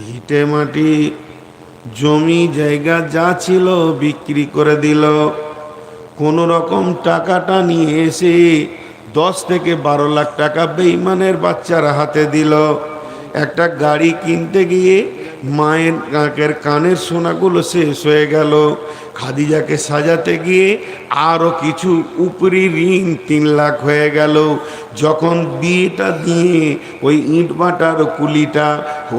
ভিটে মাটি, জমি, জায়গা যা ছিল বিক্রি করে দিল। কোনো রকম টাকাটা নিয়ে এসে দশ থেকে বারো লাখ টাকা বেইমানের বাচ্চার হাতে দিল। একটা গাড়ি কিনতে গিয়ে মায়ের কাকের কানের সোনাগুলো শেষ হয়ে গেল। খাদিজাকে সাজাতে গিয়ে আরও কিছু উপরি ঋণ তিন লাখ হয়ে গেল। যখন বিয়েটা দিয়ে ওই ইট বাটার কুলিটা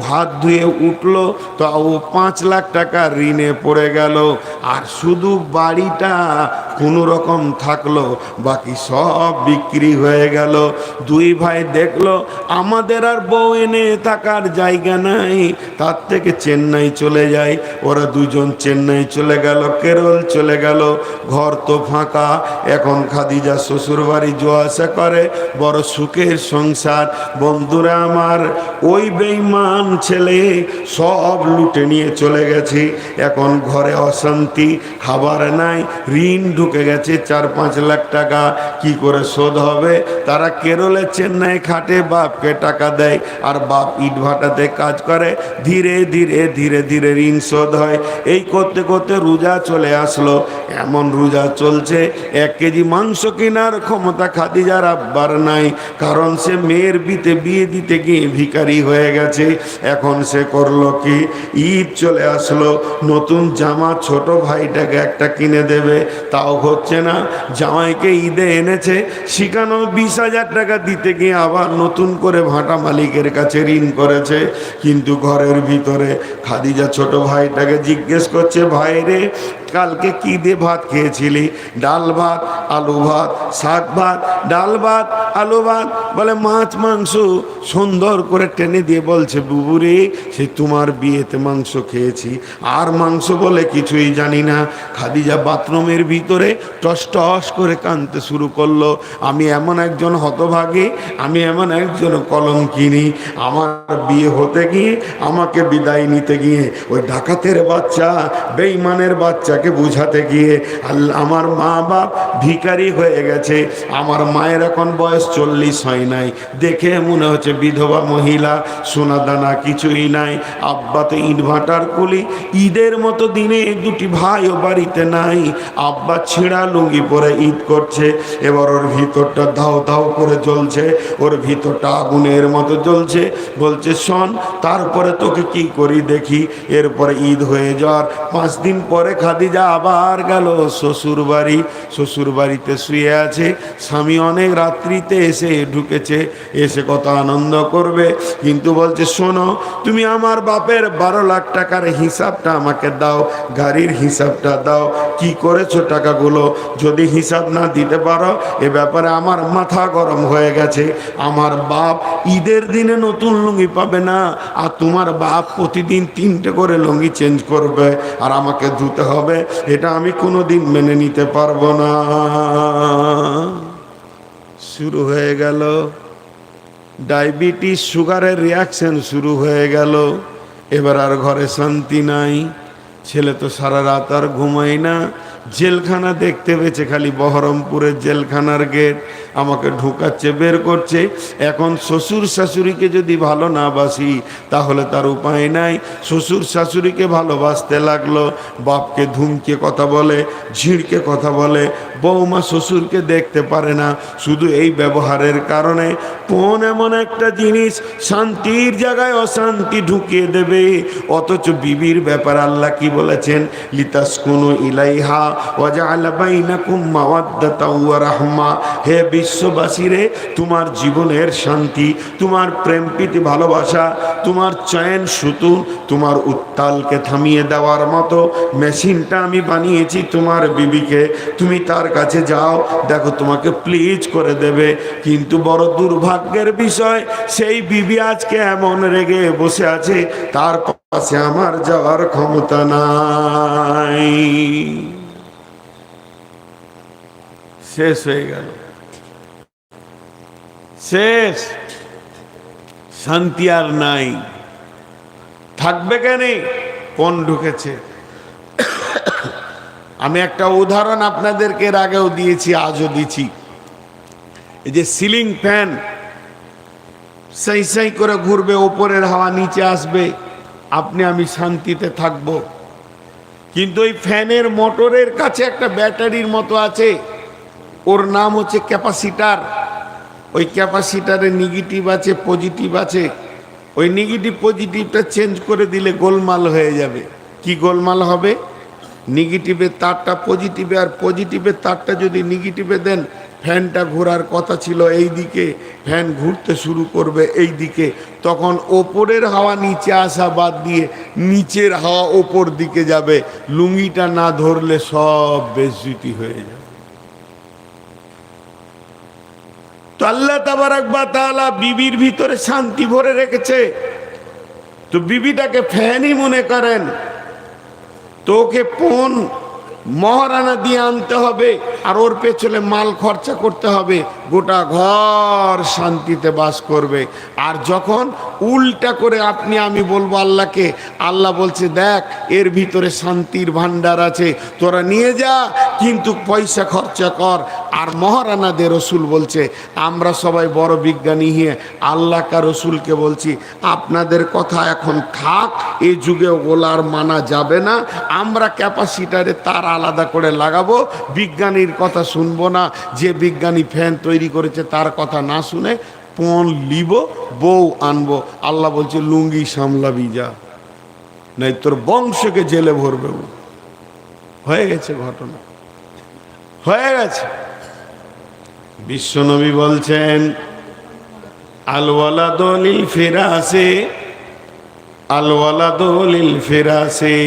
হাত ধুয়ে উঠল তো ও পাঁচ লাখ টাকা ঋণে পড়ে গেল। আর শুধু বাড়িটা কোনো রকম থাকল, বাকি সব বিক্রি হয়ে গেল। দুই ভাই দেখল, আমাদের আর বউ এনে থাকার জায়গা নাই। তার থেকে চেন্নাই চলে যায়। ওরা দুজন চেন্নাই চলে গেল। কেরল চলে গেল। ঘর তো ফাঁকা। এখন খাদিজা শ্বশুর বাড়ি জো আসা করে। বড় সুখের সংসার। বন্ধুরা আমার, ওই বেইমান ছেলে সব লুটে নিয়ে চলে গেছে। এখন ঘরে অশান্তি, খাবার নাই, ঋণ ঢুকে গেছে চার পাঁচ লাখ টাকা। কি করে শোধ হবে? তারা কেরলে চেন্নাই খাটে বাপকে টাকা দেয়। আর বাপ ইট ভাটাতে কাজ করে। ধীরে ধীরে ধীরে ধীরে ঋণ শোধ হয়। এই করতে করতে রোজা চলে আসলো, এমন রোজা চলছে, এক কেজি মাংস কেনার ক্ষমতা খাদিজার আব্বার নাই, কারণ সে মেয়ের বিতে বিয়ে দিতে গিয়ে ভিখারি হয়ে গেছে। এখন সে করল কি? ঈদ চলে আসলো, নতুন জামা ছোট ভাইটাকে একটা কিনে দেবে, তাও হচ্ছে না। জামাইকে ঈদে এনেছে সেখানেও বিশ হাজার টাকা দিতে গিয়ে আবার নতুন করে ভাটা মালিকের কাছে ঋণ করেছে। কিন্তু ঘরের ভিতরে খাদিজা ছোট ভাইটাকে জিজ্ঞেস করছে, ভাই রে কালকে কি দিয়ে ভাত খেয়েছিলি? ডাল ভাত, আলু ভাত, শাক ভাত, ডাল ভাত, আলু ভাত? বলে, মাছ, মাংস। সুন্দর করে টেনে দিয়ে বলছে বুবুরে সে তোমার বিয়েতে মাংস খেয়েছি। আর মাংস বলে কিছুই জানি না। খাদিজা বাথরুমের ভিতরে টস টস করে কানতে শুরু করল। আমি এমন একজন হতভাগী, আমি এমন একজন কলঙ্কিনী। আমার বিয়ে হতে গিয়ে, আমাকে বিদায় নিতে গিয়ে, ওই ডাকাতের বাচ্চা বেইমানের বাচ্চাকে বুঝাতে গিয়ে আল্লাহ, আমার মা বাপ ভিখারি হয়ে গেছে। আমার মায়ের এখন বয়স চল্লিশ হয় নাই। দেখে মনে হচ্ছে বিধবা মহিলা সোনা দানা কিছুই নাই। আব্বা তো ইট ভাটার কুলি। ঈদের মতো দিনে দুটি ভাইও বাড়িতে নাই। আব্বা ছিঁড়া লুঙ্গি পরে ঈদ করছে। এবার ওর ভিতরটা ধাও ধাও করে জ্বলছে। ওর ভিতরটা আগুনের মতো জ্বলছে। বলছে, শোন, তারপরে তোকে কি করি দেখি? এরপরে ঈদ হয়ে যাওয়ার পাঁচ দিন পরে খাদিজা আবার গেল শ্বশুর বাড়ি শ্বশুর বাড়িতে শুয়ে আছে। স্বামী অনেক রাত্রিতে এসে ঢুকেছে, এসে কত আনন্দ করবে। কিন্তু বলছে, শোনো, তুমি আমার বাপের বারো লাখ টাকার হিসাবটা আমাকে দাও, গাড়ির হিসাবটা দাও। কি করেছ টাকাগুলো? যদি হিসাব না দিতে পারো, এ ব্যাপারে আমার মাথা গরম হয়ে গেছে। আমার বাপ ঈদের দিনে নতুন লুঙ্গি পাবে না, আর তোমার বাপ প্রতিদিন তিনটে করে লুঙ্গি চেঞ্জ করবে, আর আমাকে ধুতে হবে। এটা আমি কোনো দিন মেনে নিতে পারব না। শুরু হয়ে গেল। ডায়াবেটিস, সুগারের রিয়াকশন শুরু হয়ে গেল। এবার আর ঘরে শান্তি নাই। ছেলে তো সারা রাত আর ঘুমাই না। জেলখানা দেখতে পেয়েছে খালি বহরমপুরের জেলখানার গেট আমাকে ঢুকাচ্ছে, বের করছে। এখন শ্বশুর শাশুড়িকে যদি ভালো না বাসি, তাহলে তার উপায় নাই। শ্বশুর শাশুড়িকে ভালোবাসতে লাগল, বাপকে ধুমকে কথা বলে, ঝিড়কে কথা বলে। বৌমা শ্বশুরকে দেখতে পারে না, শুধু এই ব্যবহারের কারণে। কোন এমন একটা জিনিস শান্তির জায়গায় অশান্তি ঢুকিয়ে দেবে? অথচ বিবির ব্যাপার আল্লাহ কি বলেছেন? লিতাস কোনো ইলাইহা ওয়াজআলা বাইনাকুম মাওয়াদ্দাতা ওয়া রাহমা। হে বিশ্ববাসীরে, তোমার জীবনের শান্তি, তোমার প্রেম প্রীতি, ভালোবাসা, তোমার চয়ন সুতুন তোমার উত্তালকে থামিয়ে দেওয়ার মতো মেশিনটা আমি বানিয়েছি তোমার বিবিকে। তুমি তার কাছে যাও, দেখো তোমাকে প্লিজ করে দেবে। কিন্তু বড় দুর্ভাগ্যের বিষয়, সেই বিবি আজকে এমন রেগে বসে আছে, তার পাশে আমার যাওয়ার ক্ষমতা নাই। শেষ হয়ে গেল। শেষ। শান্তি আর নাই। থাকবে কেন? কোন ঢুকেছে? আমি একটা উদাহরণ আপনাদেরকে এর আগেও দিয়েছি, আজও দিচ্ছি। এই যে সিলিং ফ্যান, সেই সেই করে ঘুরবে, ওপরের হাওয়া নিচে আসবে, আপনি আমি শান্তিতে থাকব। কিন্তু ওই ফ্যানের মোটরের কাছে একটা ব্যাটারির মতো আছে, ওর নাম হচ্ছে ক্যাপাসিটার। ওই ক্যাপাসিটারে নেগেটিভ আছে পজিটিভ আছে, ওই নেগেটিভ পজিটিভটা চেঞ্জ করে দিলে গোলমাল হয়ে যাবে। কি গোলমাল হবে? নেগেটিভের তারটা পজিটিভে আর পজিটিভের তারটা যদি নেগেটিভে দেন ফ্যানটা ঘোরার কথা ছিল এই দিকে ফ্যান ঘুরতে শুরু করবে এই দিকে। তখন ওপরের হাওয়া নিচে আসা বাদ দিয়ে নিচের হাওয়া ওপর দিকে যাবে। লুঙ্গিটা না ধরলে সব বেজ্জুতি হয়ে যাবে। তো আল্লাহ তাআলা বিবির ভিতরে শান্তি ভরে রেখেছে। তো বিবিটাকে ফ্যানই মনে করেন। তোকে পণ মহারানা দিয়ে আনতে হবে, আর ওর পেছনে মাল খরচা করতে হবে। গোটা ঘর শান্তিতে বাস করবে। আর যখন উল্টা করে আপনি, আমি বলব আল্লাহকে, আল্লাহ বলছে, দেখ, এর ভিতরে শান্তির ভান্ডার আছে, তোরা নিয়ে যা, কিন্তু পয়সা খরচা কর। আর মহারানাদের রসুল বলছে, আমরা সবাই বড় বিজ্ঞানী হয়ে আল্লাহ কা রসুলকে বলছি, আপনাদের কথা এখন থাক, এ যুগে ওগুলো আর মানা যাবে না। আমরা ক্যাপাসিটারে তার আলাদা করে লাগাবো। বিজ্ঞানীর কথা শুনব না। যে বিজ্ঞানী ফ্যান তৈরি করেছে তার কথা না শুনে পণ লিব, বউ আনব। আল্লাহ বলছে, লুঙ্গি সামলাবি যা, নাই তোর বংশকে জেলে ভরবে হয়ে গেছে ঘটনা। হয়ে গেছে। বিশ্বনবী বলছেন আলওয়ালা দলিল ফেরাসে আলওয়ালা দলিল ফেরাসে।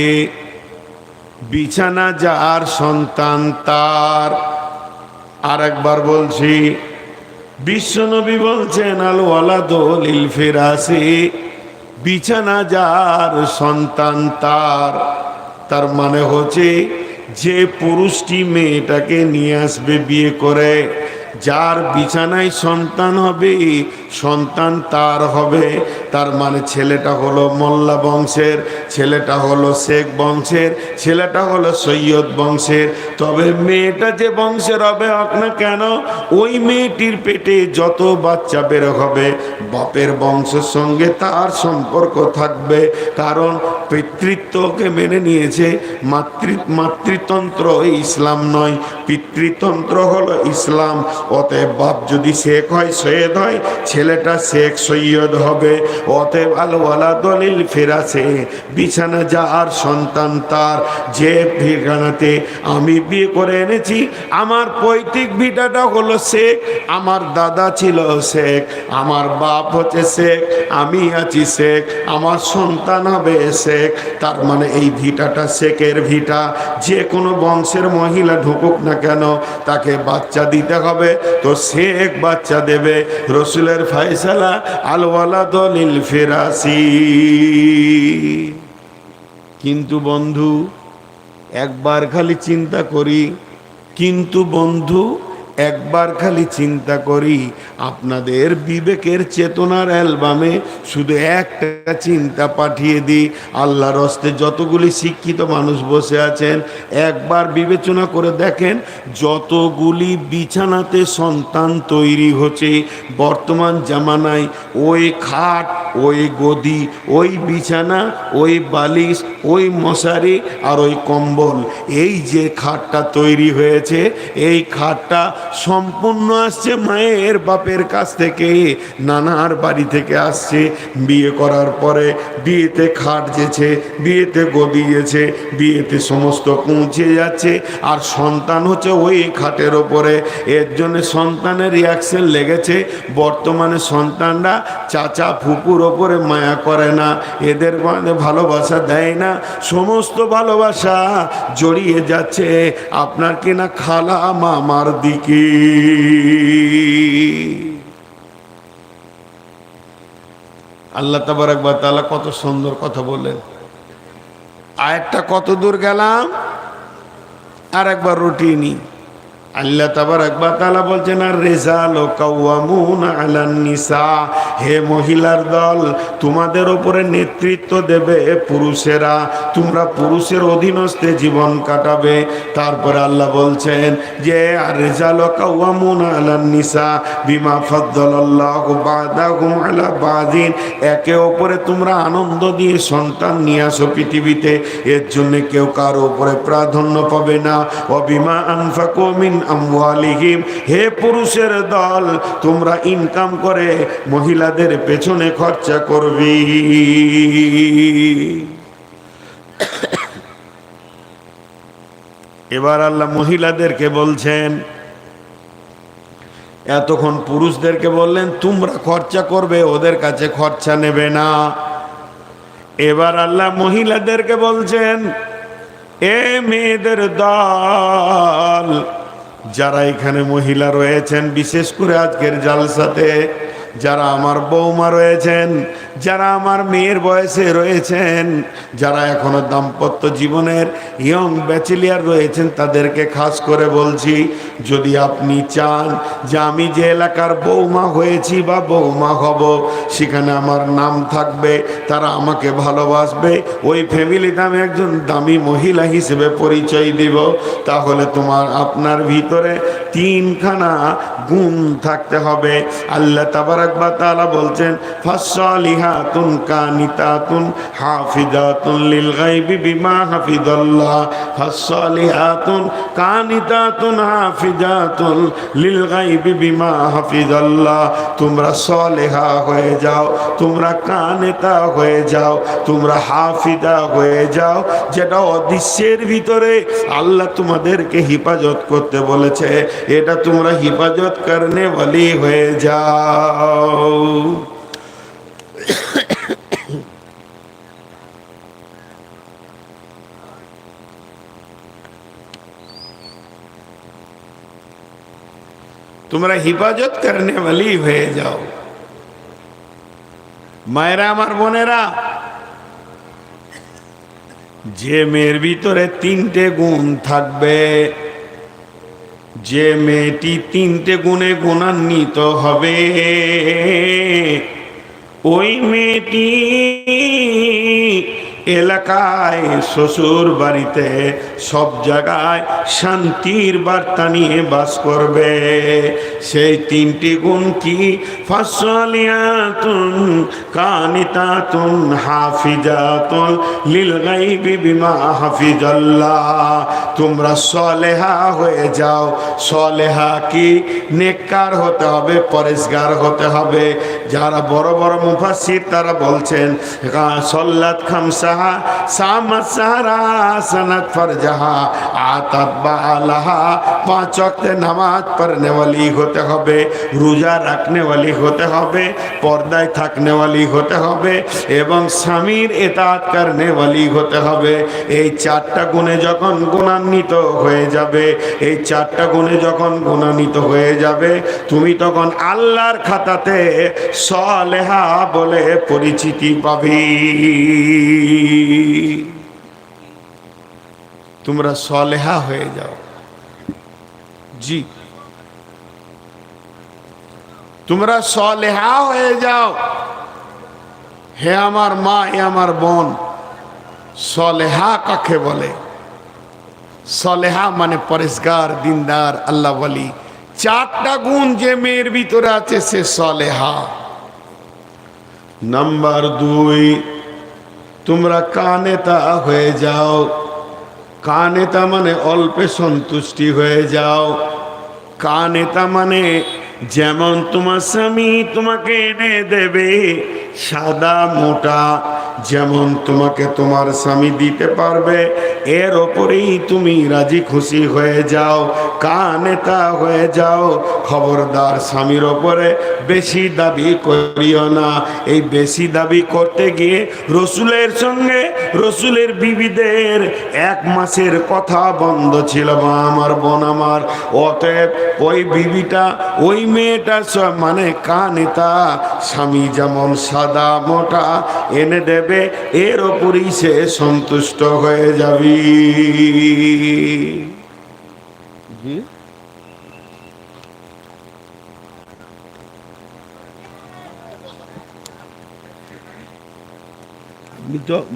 বিছানা যার সন্তান তার। আর একবার বলছি, বিশ্বনবী বলছেন বিছানা যার সন্তান তার। তার মানে হচ্ছে, যে পুরুষটি মেয়েটাকে নিয়ে আসবে বিয়ে করে, যার বিছানায় সন্তান হবে সন্তান তার হবে, তার মানে ছেলেটা হলো মোল্লা বংশের, ছেলেটা হলো শেখ বংশের, ছেলেটা হলো সৈয়দ বংশের। তবে মেয়েটা যে বংশের হবে, হোক না কেন, ওই মেয়েটির পেটে যত বাচ্চা বের হবে, বাপের বংশের সঙ্গে তার সম্পর্ক থাকবে। কারণ পিতৃত্বকে মেনে নিয়েছে মাতৃ মাতৃতন্ত্র ইসলাম নয়, পিতৃতন্ত্র হলো ইসলাম। অতএব বাপ যদি শেখ হয়, সৈয়দ হয় ছেলেটা শেখ সৈয়দ হবে, অতএব আলোয়ালা দলিল ফেরাছে। বিছানা যা আর সন্তান তার, যে ঠিকানাতে আমি বিয়ে করে এনেছি, আমার পৈতৃক ভিটাটা হলো শেখ, আমার দাদা ছিল শেখ, আমার বাপ হচ্ছে শেখ, আমি আছি শেখ, আমার সন্তান হবে শেখ, তার মানে এই ভিটাটা শেখের ভিটা। যে কোনো বংশের মহিলা ঢুকুক না কেন, তাকে বাচ্চা দিতে হবে, তো শেখ বাচ্চা দেবে, রসুলের ফাইসালা আলওয়ালা দলিল ফেরাসি কিন্তু বন্ধু একবার খালি চিন্তা করি কিন্তু বন্ধু একবার খালি চিন্তা করি, আপনাদের বিবেকের চেতনার অ্যালবামে শুধু একটা চিন্তা পাঠিয়ে দিই। আল্লাহর হস্তে যতগুলি শিক্ষিত মানুষ বসে আছেন, একবার বিবেচনা করে দেখেন, যতগুলি বিছানাতে সন্তান তৈরি হচ্ছে। বর্তমান জামানায় ওই খাট ওই গদি, ওই বিছানা, ওই বালিশ, ওই মশারি আর ওই কম্বল। এই যে খাটটা তৈরি হয়েছে, এই খাটটা সম্পূর্ণ আসছে মায়ের বাপের কাছ থেকে। নানার বাড়ি থেকে আসছে, বিয়ে করার পরে বিয়েতে খাট যেছে বিয়েতে গদি গেছে, বিয়েতে সমস্ত পৌঁছে যাচ্ছে। আর সন্তান হচ্ছে ওই খাটের ওপরে। এর জন্য সন্তানের রিয়াকশন লেগেছে। বর্তমানে সন্তানরা চাচা, ফুপুর ওপরে মায়া করে না, এদের ভালোবাসা দেয় না, সমস্ত ভালোবাসা জড়িয়ে যাচ্ছে আপনার কিনা খালা মামার দিকে। আল্লাহ তাবারাকবার তাআলা কত সুন্দর কথা বলেন আরেকটা কত দূর গেলাম? আর একবার রুটি নি। আল্লাহ তাবার একবার তালা বলছেন, আর রেজাল কাউয়ামুন আলান নিসা। হে মহিলার দল, তোমাদের ওপরে নেতৃত্ব দেবে পুরুষেরা। তোমরা পুরুষের অধীনস্থে জীবন কাটাবে। তারপরে আল্লাহ বলছেন যে, আর রেজাল কাউয়ামুন আলান নিসা। বিমা ফদ্দলাল্লাহ বাদাহুম আলা বাদিন। একে অপরে তোমরা আনন্দ দিয়ে সন্তান নিয়ে আসো পৃথিবীতে। এর জন্য কেউ কারও উপরে প্রাধান্য পাবে না। অবিমা আনফাকু মিন আমওয়ালিহিম। হে পুরুষের দল, তোমরা ইনকাম করে মহিলাদের পেছনে খরচা করবি। এবার আল্লাহ মহিলাদেরকে বলছেন, এতক্ষণ পুরুষদেরকে বললেন, তোমরা খরচা করবে, ওদের কাছে খরচা নেবে না। এবার আল্লাহ মহিলাদেরকে বলছেন, এ মেয়েদের দল যারা এখানে মহিলা রয়েছেন বিশেষ করে আজকের জালসাতে যারা আমার বৌমা রয়েছেন যারা আমার মেয়ের বয়সে রয়েছেন, যারা এখনও দাম্পত্য জীবনের ইয়ং ব্যাচেলিয়ার রয়েছেন, তাদেরকে খাস করে বলছি, যদি আপনি চান যে আমি যে এলাকার বৌমা হয়েছি বা বৌমা হব, সেখানে আমার নাম থাকবে, তারা আমাকে ভালোবাসবে, ওই ফ্যামিলিতে আমি একজন দামি মহিলা হিসেবে পরিচয় দিব, তাহলে তোমার, আপনার ভিতরে তিনখানা গুণ থাকতে হবে। আল্লাহ তাবারাকবা তাআলা বলছেন ফাসসালিহাতুন কানিতাতুন, হাফিজাতুন লিল গায়বি বিমা হাফিজাল্লাহ ফাসসালিহাতুন কানিতাতুন, হাফিজাতুন লিল বিমা হাফিজাল্লাহ তোমরা হয়ে যাও, তোমরা হয়ে যাও, তোমরা হাফিদা হয়ে যাও। যেটা অদৃশ্যের ভিতরে আল্লাহ তোমাদেরকে হিফাজত করতে বলেছে, এটা তোমরা হিফাজত করনে বলি হয়ে যাও। তোমরা হিফাজত করনে বলি হয়ে যাও মায়েরা আমার বোনেরা যে মেয়ের ভিতরে তিনটে গুণ থাকবে যে মেয়েটি তিনটে গুণে গুণান্বিত হবে ওই মেয়েটি এলাকায় শ্বশুর বাড়িতে সব জায়গায় শান্তির বার্তা নিয়ে বাস করবে। সেই তিনটি গুণ কি? ফসলিয়াতুন কানিতাতুন হাফিজাতুন লিল গাইবি বিমা হাফিজাল্লাহ। তোমরা সলেহা হয়ে যাও। সলেহা কি? নেককার হতে হবে পরিষ্কার হতে হবে। যারা বড় বড় মুফাসির তারা বলছেন সল্লাত লাহা সামাত পাঁচ নামাজ হতে হবে হতে হবে, পর্দায় থাকনে হতে হবে এবং স্বামীর এতাত করনে হতে হবে। এই চারটা গুণে যখন গুণান্বিত হয়ে যাবে, এই চারটা গুণে যখন গুণান্বিত হয়ে যাবে, তুমি তখন আল্লাহর খাতাতে সলেহা বলে পরিচিতি পাবি। তোমরা সলেহা হয়ে যাও। জি। তোমরা সলেহা হয়ে যাও। হে আমার মা, হে আমার বোন, সলেহা কাকে বলে? সলেহা মানে পরিষ্কার, দিনদার, আল্লাহ বলি। চারটা গুণ যে মেয়ের ভিতরে আছে, সে সলেহা। নাম্বার দুই তোমরা কানেতা হয়ে যাও। কানেতা মানে অল্পে সন্তুষ্টি হয়ে যাও। কানেতা মানে যেমন তোমার স্বামী তোমাকে এনে দেবে সাদা মোটা যেমন তোমাকে তোমার স্বামী দিতে পারবে, এর ওপরেই তুমি রাজি খুশি হয়ে যাও কানেতা হয়ে যাও। খবরদার স্বামীর ওপরে বেশি দাবি করিও না। এই বেশি দাবি করতে গিয়ে রসুলের সঙ্গে রসুলের বিবিদের এক মাসের কথা বন্ধ ছিল বা আমার বোন আমার। অতএব ওই বিবিটা, ওই মেয়েটা মানে কানেতা স্বামী যেমন সাদা মোটা, এনে দেবে। দেবে, এর ওপরই সে সন্তুষ্ট হয়ে যাবি।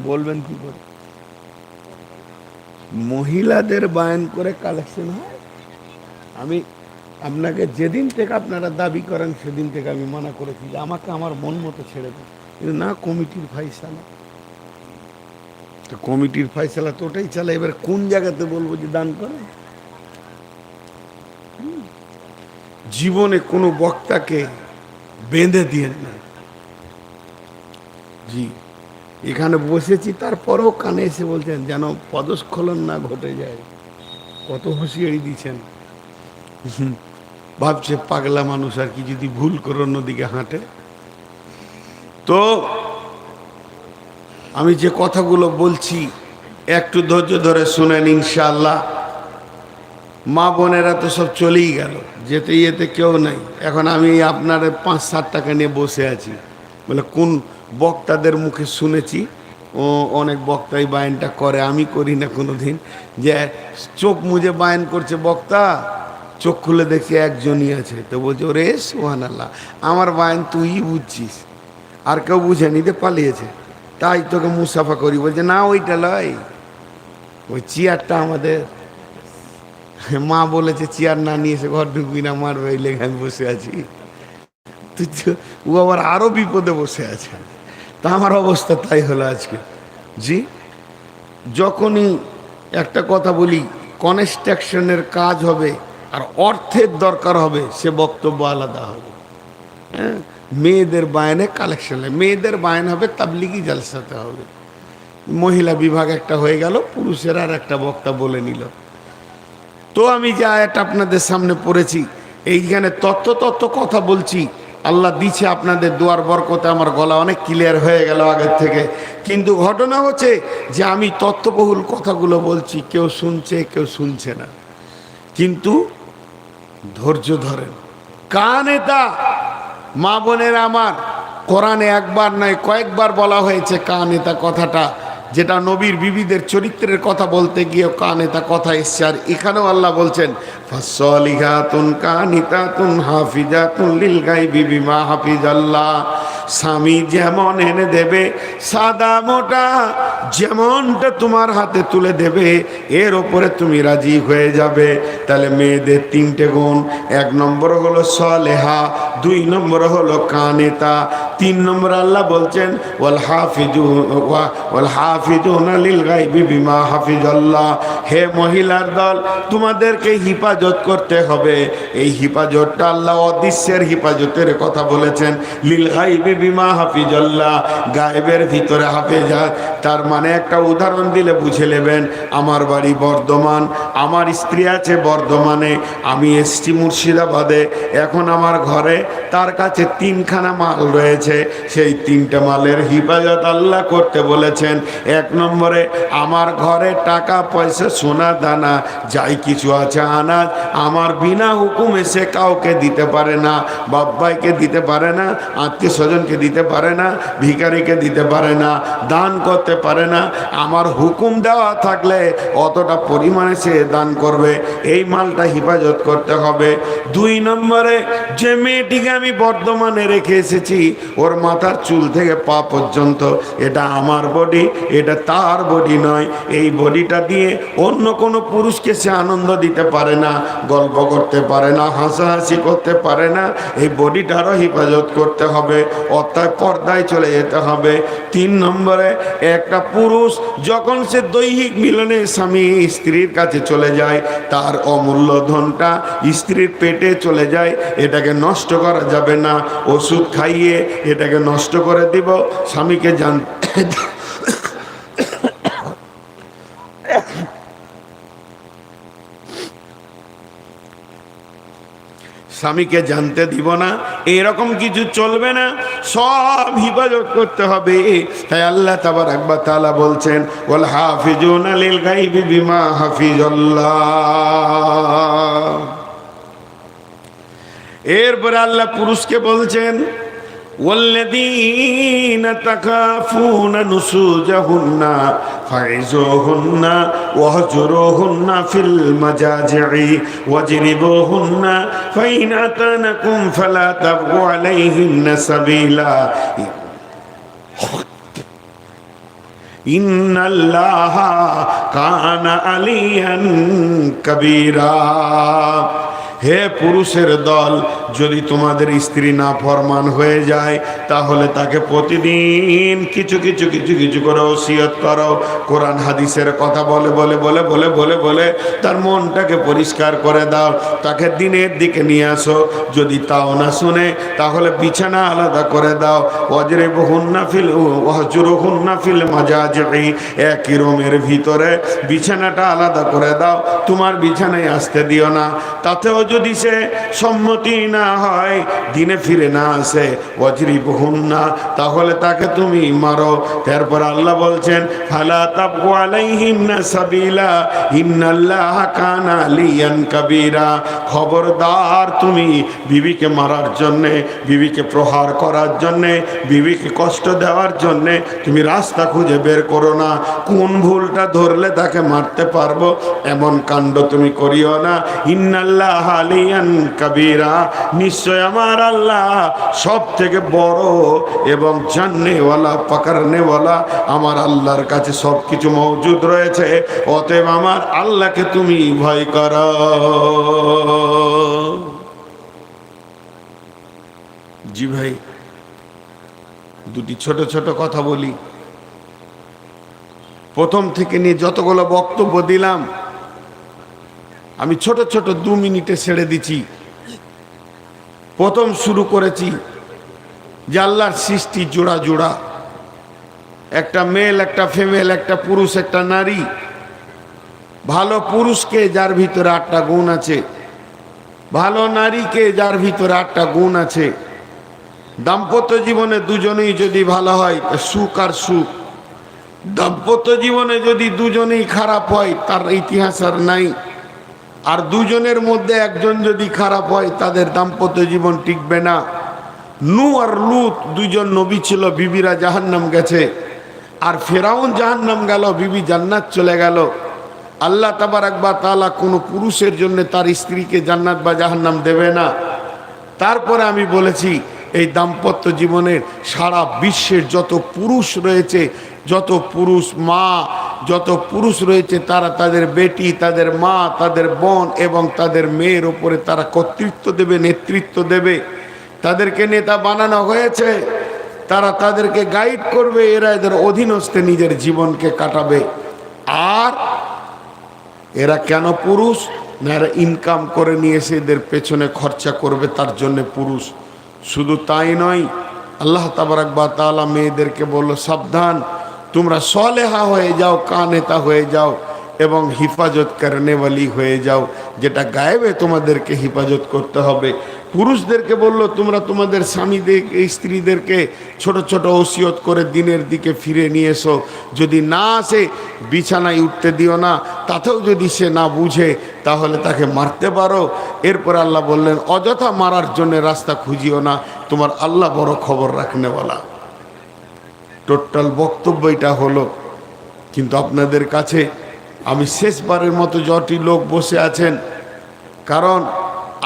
বলবেন কি করে? মহিলাদের বায়ন করে কালেকশন হয়? আমি আপনাকে যেদিন থেকে আপনারা দাবি করেন, সেদিন থেকে আমি মানা করেছি যে আমাকে আমার মন মতো ছেড়ে দেয় না, কমিটির ফাইসালা। তো কমিটির ফাইসালা তো ওটাই চালা এবার কোন জায়গাতে বলব যে দান করে? জীবনে কোনো বক্তাকে বেঁধে দিয়েন না। জি, এখানে বসেছি, তারপরেও কানে এসে বলছেন, যেন পদস্খলন না ঘটে যায়। কত হুঁশিয়ারি দিচ্ছেন। ভাবছে পাগলা মানুষ আর কি, যদি ভুল করে অন্যদিকে হাঁটে। তো আমি যে কথাগুলো বলছি, একটু ধৈর্য ধরে শুনেন ইনশাআল্লাহ। মা বোনেরা তো সব চলেই গেল, যেতে যেতে কেউ নাই। এখন আমি আপনার পাঁচ সাত টাকা নিয়ে বসে আছি। বলে, কোন বক্তাদের মুখে শুনেছি? ও, অনেক বক্তাই বায়নটা করে, আমি করি না কোনো দিন যে চোখ মুজে বায়ন করছে বক্তা, চোখ খুলে দেখি একজনই আছে। তো বলছে, ওরে সোহান আল্লাহ আমার বায়ন তুই বুঝছিস। আর কেউ বুঝে নিতে পালিয়েছে। তাই তোকে মুসাফা করি, বলছে, না, ওইটা লয়। ওই চেয়ারটা আমাদের মা বলেছে, চেয়ার না নিয়ে এসে ঘর ঢুকবি না, মারবে ওই লেগে আমি বসে আছি। তুই ও আবার আরও বিপদে বসে আছে। তা আমার অবস্থা তাই হলো আজকে। জি, যখনই একটা কথা বলি, কনস্ট্রাকশনের কাজ হবে আর অর্থের দরকার হবে, সে বক্তব্য আলাদা হবে। হ্যাঁ? মেয়েদের বায়নে কালেকশন মেয়েদের বায়ন হবে তাবলিগি জালসাতে হবে। মহিলা বিভাগ একটা হয়ে গেল, পুরুষের আর একটা বক্তা বলে নিল। তো আমি যা আয়াটা আপনাদের সামনে পড়েছি, এইখানে তত্ত্ব তত্ত্ব কথা বলছি। আল্লাহ দিচ্ছে আপনাদের দুয়ার বরকতে, আমার গলা অনেক ক্লিয়ার হয়ে গেল আগের থেকে। কিন্তু ঘটনা হচ্ছে যে আমি তত্ত্ববহুল কথাগুলো বলছি, কেউ শুনছে কেউ শুনছে না। কিন্তু ধৈর্য ধরেন। কান এটা মা বোনের আমার কোরআনে একবার নয় কয়েকবার বলা হয়েছে কান এটা কথাটা, যেটা নবীর বিবিদের চরিত্রের কথা বলতে গিয়ে কান এটা কথা এসছে। আর এখানেও আল্লাহ বলছেন ফাসলিহাতুন কানিতাতুন হাফিজাতুন লিল গাইবি বিমা হাফিজাল্লাহ। স্বামী যেমন এনে দেবে, সাদা মোটা যেমনটা তোমার হাতে তুলে দেবে, এর ওপরে তুমি রাজি হয়ে যাবে। তাহলে মেয়েদের তিনটে গুণ, এক নম্বর হলো সলেহা, দুই নম্বর হলো কানেতা, তিন নম্বর আল্লাহ বলছেন, ওয়াল হাফিজু, ওয়া- ওয়াল হাফিজুনা লিল গাইবি বিমা হাফিজাল্লাহ। হে মহিলার দল, তোমাদেরকে হিফাজত করতে হবে। এই হিফাজতটা আল্লাহ অদৃশ্যের হিফাজতের কথা বলেছেন। লিল গাইবি বিমা হাফিজাল্লাহ। গায়েবের ভিতরে হাফেজা তার মানে একটা উদাহরণ দিলে বুঝে নেবেন, আমার বাড়ি বর্ধমান, আমার স্ত্রী আছে বর্ধমানে, আমি এসছি মুর্শিদাবাদে, এখন আমার ঘরে তার কাছে তিনখানা মাল রয়েছে। সেই তিনটে মালের হিফাজত আল্লাহ করতে বলেছেন। এক নম্বরে, আমার ঘরে টাকা, পয়সা, সোনা, দানা, যাই কিছু আছে, আনাজ আমার বিনা হুকুমে সে কাউকে দিতে পারে না বাব্বাইকে দিতে পারে না, আত্মীয় স্বজনকে দিতে পারে না, ভিখারিকে দিতে পারে না, দান করতে পারে না। আমার হুকুম দেওয়া থাকলে অতটা পরিমাণে সে দান করবে। এই মালটা হেফাজত করতে হবে। দুই নম্বরে, যে মেয়েটিকে আমি বর্ধমানে রেখে এসেছি, ওর মাথার চুল থেকে পা পর্যন্ত, এটা আমার বডি, এটা তার বডি নয়। এই বডিটা দিয়ে অন্য কোনো পুরুষকে সে আনন্দ দিতে পারে না। গল্প করতে পারে না, হাসাহাসি করতে পারে না, এই বডিটারও হেফাজত করতে হবে, অর্থাৎ পর্দায় চলে যেতে হবে। তিন নম্বরে, একটা পুরুষ যখন সে দৈহিক মিলনে স্বামী স্ত্রীর কাছে চলে যায়, তার অমূল্য ধনটা স্ত্রীর পেটে চলে যায়, এটাকে নষ্ট করা যাবে না, ওষুধ খাইয়ে এটাকে নষ্ট করে দিব, স্বামীকে জান স্বামীকে জানতে দিব না, এরকম কিছু চলবে না, সব হিফাজত করতে হবে। তাই আল্লাহ তাবার একবার তালা বলছেন বল হাফিজুন আলিল গাইবি বিমা হাফিজল্লাহ। এরপরে আল্লাহ পুরুষকে বলছেন والذين تخافون نشوزهن فعزوهن واهجروهن في المجاجع واجربوهن فإن أتانكم فلا تبغوا عليهن سبيلا ইন্নাল্লাহ কানা আলিয়ান কবিরা হে পুরুষের দল যদি তোমাদের স্ত্রী না ফরমান হয়ে যায়, তাহলে তাকে প্রতিদিন কিছু কিছু কিছু কিছু করে ওসিয়ত করো। কোরআন হাদিসের কথা বলে বলে বলে বলে বলে বলে তার মনটাকে পরিষ্কার করে দাও। তাকে দিনের দিকে নিয়ে আসো। যদি তাও না শুনে, তাহলে বিছানা আলাদা করে দাও। অজরে বহুন্না ফিল হজুর হুন্না ফিল মাজা একই রুমের ভিতরে বিছানাটা আলাদা করে দাও। তোমার বিছানায় আসতে দিও না। তাতেও যদি সে সম্মতি না হয়, দিনে ফিরে না আসে অজরি বহুন্না তাহলে তাকে তুমি মারো। তারপর আল্লাহ বলছেন, ফালা তাবকু আলাইহিন্না সাবিলা, ইন্নাল্লাহ কানা আলিয়ান কাবীরা। খবরদার তুমি বিবিকে মারার জন্যে, বিবিকে প্রহার করার জন্যে, বিবিকে কষ্ট দেওয়ার জন্যে তুমি রাস্তা খুঁজে বের করো না। কোন ভুলটা ধরলে তাকে মারতে পারব, এমন কাণ্ড তুমি করিও না। ইন্নাল্লাহ আলিয়ান কাবীরা নিশ্চয় আমার আল্লাহ সব থেকে বড় এবং জাননেওয়ালা, পাকারনেওয়ালা আমার আল্লাহর কাছে সব কিছু মজুদ রয়েছে। অতএব আমার আল্লাহকে তুমি ভয় করো। জি ভাই, দুটি ছোট ছোট কথা বলি। প্রথম থেকে নিয়ে যতগুলো বক্তব্য দিলাম, আমি ছোট ছোট দু মিনিটে ছেড়ে দিচ্ছি। প্রথম শুরু করেছি যে আল্লাহর সৃষ্টি জোড়া জোড়া। একটা মেল একটা ফিমেল একটা পুরুষ, একটা নারী। ভালো পুরুষকে যার ভিতরে আটটা গুণ আছে, ভালো নারীকে যার ভিতরে আটটা গুণ আছে। দাম্পত্য জীবনে দুজনেই যদি ভালো হয় সুখ আর সুখ। দাম্পত্য জীবনে যদি দুজনেই খারাপ হয়, তার ইতিহাস আর নাই। আর দুজনের মধ্যে একজন যদি খারাপ হয়, তাদের দাম্পত্য জীবন টিকবে না। নু আর লুত দুজন নবী ছিল, বিবিরা জাহান্নাম গেছে। আর ফেরাউন জাহান্নাম গেল, বিবি জান্নাত চলে গেল। আল্লাহ তাবার একবার তালা কোনো পুরুষের জন্য তার স্ত্রীকে জান্নাত বা জাহান্নাম দেবে না। তারপরে আমি বলেছি, এই দাম্পত্য জীবনের সারা বিশ্বের যত পুরুষ রয়েছে, যত পুরুষ মা যত পুরুষ রয়েছে তারা তাদের বেটি, তাদের মা, তাদের বোন এবং তাদের মেয়ের ওপরে তারা কর্তৃত্ব দেবে, নেতৃত্ব দেবে। তাদেরকে নেতা বানানো হয়েছে। তারা তাদেরকে গাইড করবে। এরা এদের অধীনস্থে নিজের জীবনকে কাটাবে। আর এরা কেন পুরুষ? না, এরা ইনকাম করে নিয়ে এসে এদের পেছনে খরচা করবে, তার জন্য পুরুষ। শুধু তাই নয়, আল্লাহ তাবারাকবা তাআলা মেয়েদেরকে বলল, সাবধান তোমরা সলেহা হয়ে যাও, কানেতা হয়ে যাও এবং হিফাজত করনেওয়ালি হয়ে যাও, যেটা গায়েবে তোমাদেরকে হিফাজত করতে হবে। পুরুষদেরকে বলল, তোমরা তোমাদের স্বামীদের, স্ত্রীদেরকে ছোট ছোট ওসিয়ত করে দিনের দিকে ফিরে নিয়ে এসো। যদি না আসে, বিছানায় উঠতে দিও না। তাতেও যদি সে না বুঝে, তাহলে তাকে মারতে পারো। এরপর আল্লাহ বললেন, অযথা মারার জন্য রাস্তা খুঁজিও না। তোমার আল্লাহ বড় খবর রাখনে বলা টোটাল বক্তব্য এটা হলো, কিন্তু আপনাদের কাছে আমি শেষবারের মতো যটি লোক বসে আছেন, কারণ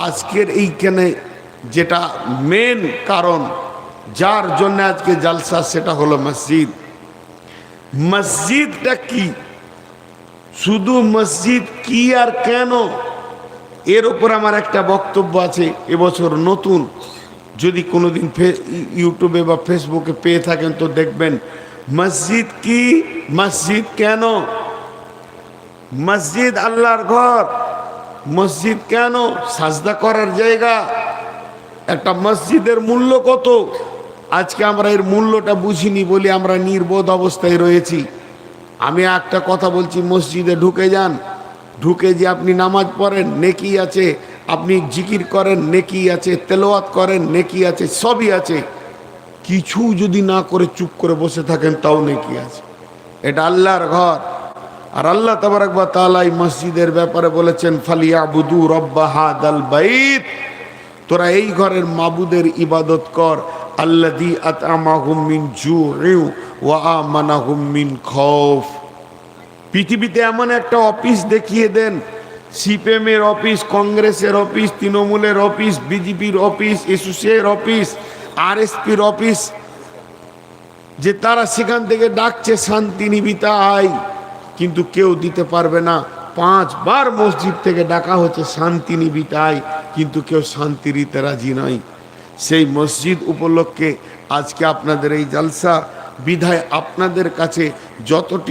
আজকের এইখানে যেটা মেন কারণ, যার জন্য আজকে জালসা, সেটা হলো মসজিদ। মসজিদটা কি? শুধু মসজিদ কি আর কেন? এর ওপর আমার একটা বক্তব্য আছে, এবছর নতুন। যদি কোনোদিন ইউটিউবে বা ফেসবুকে পেয়ে থাকেন তো দেখবেন, মসজিদ কি? মসজিদ কেন? মসজিদ আল্লাহর ঘর। মসজিদ কেন? সাজদা করার জায়গা। একটা মসজিদের মূল্য কত? আজকে আমরা এর মূল্যটা বুঝিনি বলে আমরা নির্বোধ অবস্থায় রয়েছি। আমি একটা কথা বলছি, মসজিদে ঢুকে যান। ঢুকে যে আপনি নামাজ পড়েন, নেকি আছে। আপনি জিকির করেন, নেকি আছে তেলোয়াত করেন, নেকি আছে, সবই আছে। কিছু যদি না করে চুপ করে বসে থাকেন, তাও নেকি আছে। এটা আল্লাহর ঘর। আর আল্লাহ তাবারাকবা তাআলা এই মসজিদের ব্যাপারে বলেছেন ফালিয়া বুদু রব্বা হাদাল বাইত। তোরা এই ঘরের মাবুদের ইবাদত কর। আল্লাদি আতআমাহুম মিন জুউ ওয়া আমানাহুম মিন খৌফ পৃথিবীতে এমন একটা অফিস দেখিয়ে দেন সিপিএমের অফিস, কংগ্রেসের অফিস, তৃণমূলের অফিস, বিজেপির অফিস, এসোসিয়ের অফিস, আরএসপির অফিস, যে তারা সেখান থেকে ডাকছে, শান্তি নিবিতাই কিন্তু কেউ দিতে পারবে না। পাঁচবার মসজিদ থেকে ডাকা হচ্ছে শান্তি নিবিতাই কিন্তু কেউ শান্তি দিতে রাজি নয় সেই মসজিদ উপলক্ষে আজকে আপনাদের এই জালসা, বিধায় আপনাদের কাছে যতটি